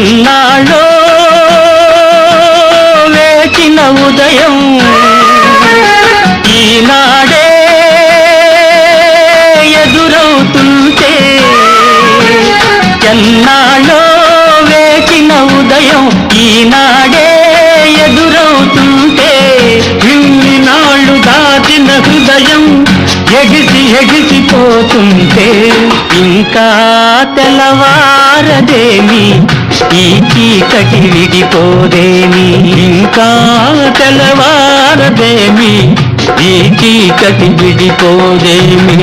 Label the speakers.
Speaker 1: ఎన్నాళ్ళో వేచిన ఉదయం ఈనాడే ఎదురవుతుంటే ఎన్నాళ్ళో వేచిన ఉదయం ఈనాడే ఎదురవుతుంటే ఇన్ని నాళ్ళు దాచిన హృదయం ఎగిసి ఎగిసిపోతుంటే ఇంకా తెల్లవారదేమి ఈ చీకటి విడిపోదేమి ఇంకా తెలవారదేమి ఈ చీకటి విడిపోదేమి